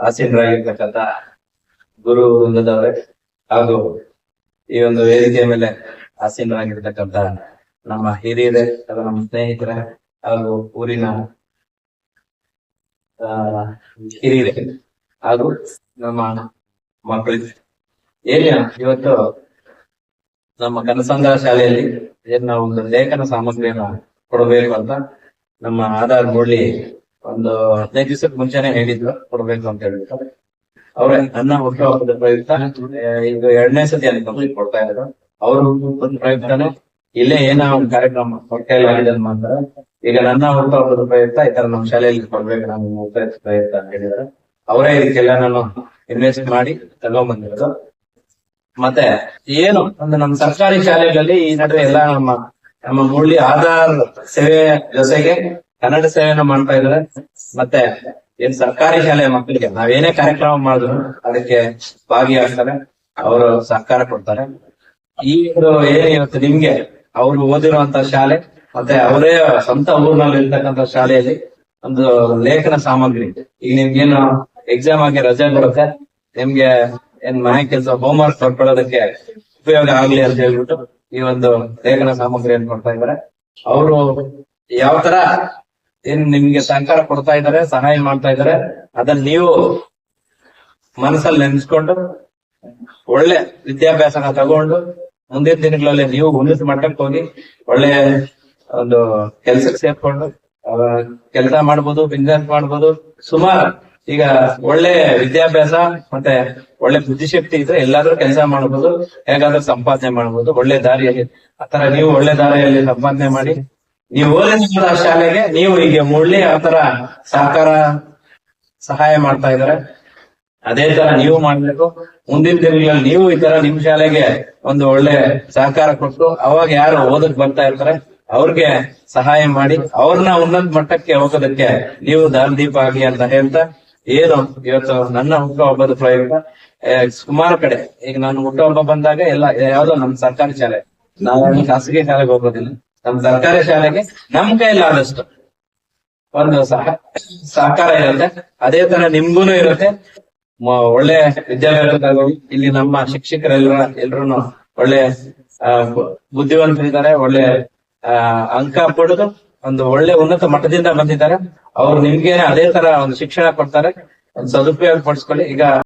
ಆಸೀನರಾಗಿರ್ತಕ್ಕಂಥ ಗುರು ವೃಂದದವರೇ ಹಾಗೂ ಈ ಒಂದು ವೇದಿಕೆಯ ಮೇಲೆ ಆಸೀನರಾಗಿರ್ತಕ್ಕಂಥ ನಮ್ಮ ಹಿರಿಯರೇ ಅಥವಾ ನಮ್ಮ ಸ್ನೇಹಿತರ ಹಾಗೂ ಊರಿನ ಹಿರಿಯರೇ ಹಾಗೂ ನಮ್ಮ ಮಕ್ಕಳಿಗೆ ಏನೇ ಇವತ್ತು ನಮ್ಮ ಕನಸಂದ ಶಾಲೆಯಲ್ಲಿ ಏನ್ ನಾವು ಒಂದು ಲೇಖನ ಸಾಮಗ್ರಿಯನ್ನ ಕೊಡಬೇಕು ಅಂತ ನಮ್ಮ ಆಧಾರ್ ಮೂರ್ಲಿ ಒಂದು ಹದಿನೈದು ದಿವಸದ ಮುಂಚೆನೆ ಹೇಳಿದ್ರು, ಕೊಡ್ಬೇಕು ಅಂತ ಹೇಳ್ಬಿಟ್ಟು ಅವ್ರ ನನ್ನ ಹುಟ್ಟುಹಬ್ಬದ ಪ್ರಯುಕ್ತ. ಈಗ ಎರಡನೇ ಸತಿ ಅಲ್ಲಿ ಕಂಪ್ಲೀಟ್ ಕೊಡ್ತಾ ಇದ್ರು ಅವ್ರ ಒಂದು ಪ್ರಯುಕ್ತನೇ, ಇಲ್ಲೇ ಏನೋ ಒಂದು ಕಾರ್ಯಕ್ರಮ ಹೊಟ್ಟೆಯಲ್ಲಿ ಆಗಿದೆ ಅಂತ ಈಗ ನನ್ನ ಹುಟ್ಟುಹಬ್ಬದ ಪ್ರಯುಕ್ತ, ಈ ತರ ನಮ್ಮ ಶಾಲೆಯಲ್ಲಿ ಕೊಡ್ಬೇಕು ನಮ್ಮ ಪ್ರಯುಕ್ತ ಅಂತ ಹೇಳಿದ್ರೆ ಅವರೇ ಇದಕ್ಕೆಲ್ಲ ನಾನು ಇನ್ವೆಸ್ಟ್ ಮಾಡಿ ತಗೊಂಡ್ಬಂದಿರೋದು ಮತ್ತೆ ಏನು, ಒಂದು ನಮ್ಮ ಸರ್ಕಾರಿ ಶಾಲೆಗಳಲ್ಲಿ ಈ ನಡುವೆ ಎಲ್ಲ ನಮ್ಮ ನಮ್ಮ ಮೂಳಿ ಆಧಾರ್ ಸೇವೆ ಜೊತೆಗೆ ಕನ್ನಡ ಸೇವೆಯನ್ನು ಮಾಡ್ತಾ ಇದ್ದಾರೆ. ಮತ್ತೆ ಏನ್ ಸರ್ಕಾರಿ ಶಾಲೆಯ ಮಕ್ಕಳಿಗೆ ನಾವೇನೇ ಕಾರ್ಯಕ್ರಮ ಮಾಡಿದ್ರು ಅದಕ್ಕೆ ಭಾಗಿಯಾಗ್ತಾರೆ. ಅವರು ಸಹಕಾರ ಕೊಡ್ತಾರೆ. ಈ ಒಂದು ಏನ್ ಇವತ್ತು ನಿಮ್ಗೆ, ಅವರು ಓದಿರುವಂತ ಶಾಲೆ, ಮತ್ತೆ ಅವರೇ ಸ್ವಂತ ಊರಿನಲ್ಲಿ ಇರ್ತಕ್ಕಂಥ ಶಾಲೆಯಲ್ಲಿ ಒಂದು ಲೇಖನ ಸಾಮಗ್ರಿ. ಈಗ ನಿಮ್ಗೇನು ಎಕ್ಸಾಮ್ ಆಗಿ ರಜೆ ಬರುತ್ತೆ, ನಿಮ್ಗೆ ಏನ್ ಮನೆ ಕೆಲಸ ಹೋಮ್ ವರ್ಕ್ ಬರ್ಕೊಳ್ಳೋದಕ್ಕೆ ಉಪಯೋಗ ಆಗ್ಲಿ ಅಂತ ಹೇಳ್ಬಿಟ್ಟು ಈ ಒಂದು ಲೇಖನ ಸಾಮಗ್ರಿಯನ್ನು ಕೊಡ್ತಾ ಇದ್ದಾರೆ. ಅವರು ಯಾವ ತರ ಏನ್ ನಿಮ್ಗೆ ಸಹಕಾರ ಕೊಡ್ತಾ ಇದಾರೆ, ಸಹಾಯ ಮಾಡ್ತಾ ಇದ್ದಾರೆ ಅದನ್ನ ನೀವು ಮನಸ್ಸಲ್ಲಿ ನೆನೆಸ್ಕೊಂಡು, ಒಳ್ಳೆ ವಿದ್ಯಾಭ್ಯಾಸನ ತಗೊಂಡು ಮುಂದಿನ ದಿನಗಳಲ್ಲಿ ನೀವು ಉನ್ನತ ಮಟ್ಟಕ್ಕೆ ಹೋಗಿ ಒಳ್ಳೆ ಒಂದು ಕೆಲ್ಸಕ್ಕೆ ಸೇರ್ಕೊಂಡು ಕೆಲಸ ಮಾಡ್ಬೋದು ಬಿಸ್ನೆಸ್ ಮಾಡ್ಬೋದು. ಸುಮಾರು ಈಗ ಒಳ್ಳೆ ವಿದ್ಯಾಭ್ಯಾಸ ಮತ್ತೆ ಒಳ್ಳೆ ಬುದ್ಧಿಶಕ್ತಿ ಇದ್ರೆ ಎಲ್ಲಾದ್ರೂ ಕೆಲಸ ಮಾಡ್ಬೋದು, ಹೇಗಾದ್ರೂ ಸಂಪಾದನೆ ಮಾಡ್ಬೋದು, ಒಳ್ಳೆ ದಾರಿಯಲ್ಲಿ. ಆತರ ನೀವು ಒಳ್ಳೆ ದಾರಿಯಲ್ಲಿ ಸಂಪಾದನೆ ಮಾಡಿ ನೀವು ಓದಿದ ಶಾಲೆಗೆ ನೀವು ಈಗ ಮುಳ್ಳಿ ಆತರ ಸಹಕಾರ ಸಹಾಯ ಮಾಡ್ತಾ ಇದಾರೆ ಅದೇ ತರ ನೀವು ಮಾಡ್ಬೇಕು. ಮುಂದಿನ ದಿನಗಳಲ್ಲಿ ನೀವು ಈ ತರ ನಿಮ್ ಶಾಲೆಗೆ ಒಂದು ಒಳ್ಳೆ ಸಹಕಾರ ಕೊಟ್ಟು ಅವಾಗ ಯಾರು ಓದಕ್ ಬರ್ತಾ ಇರ್ತಾರೆ ಅವ್ರಿಗೆ ಸಹಾಯ ಮಾಡಿ ಅವ್ರನ್ನ ಉನ್ನತ ಮಟ್ಟಕ್ಕೆ ಹೋಗೋದಕ್ಕೆ ನೀವು ದಾರಿದೀಪ ಆಗಿ ಅಂತ ಹೇಳ್ತಾ ಏನು ಇವತ್ತು ನನ್ನ ಹುಟ್ಟುಹಬ್ಬದ ಪ್ರಯುಕ್ತ. ಆ, ಸುಮಾರು ಕಡೆ ಈಗ ನಾನು ಹುಟ್ಟುಹಬ್ಬ ಬಂದಾಗ ಎಲ್ಲ ಯಾವ್ದೋ ನಮ್ ಸರ್ಕಾರಿ ಶಾಲೆ. ನಾವು ಖಾಸಗಿ ಶಾಲೆಗೆ ಹೋಗೋದಿಲ್ಲ. ನಮ್ ಸರ್ಕಾರಿ ಶಾಲೆಗೆ ನಮ್ ಕೈಯಲ್ಲಿ ಆದಷ್ಟು. ಒಂದು ಸಹ ಸಹಕಾರ ಇರುತ್ತೆ. ಅದೇ ತರ ನಿಮ್ಗೂನು ಇರುತ್ತೆ. ಒಳ್ಳೆ ವಿದ್ಯಾಭ್ಯಾಸ ತಗೊಂಡು ಇಲ್ಲಿ ನಮ್ಮ ಶಿಕ್ಷಕರೆಲ್ಲ ಎಲ್ರು ಒಳ್ಳೆ ಬುದ್ಧಿವಂತರಿದ್ದಾರೆ. ಒಳ್ಳೆ ಅಂಕ ಪಡೆದು ಒಂದು ಒಳ್ಳೆ ಉನ್ನತ ಮಟ್ಟದಿಂದ ಬಂದಿದ್ದಾರೆ. ಅವ್ರು ನಿಮ್ಗೆ ಅದೇ ತರ ಒಂದು ಶಿಕ್ಷಣ ಕೊಡ್ತಾರೆ. ಒಂದು ಸದುಪಯೋಗ ಪಡಿಸ್ಕೊಳ್ಳಿ. ಈಗ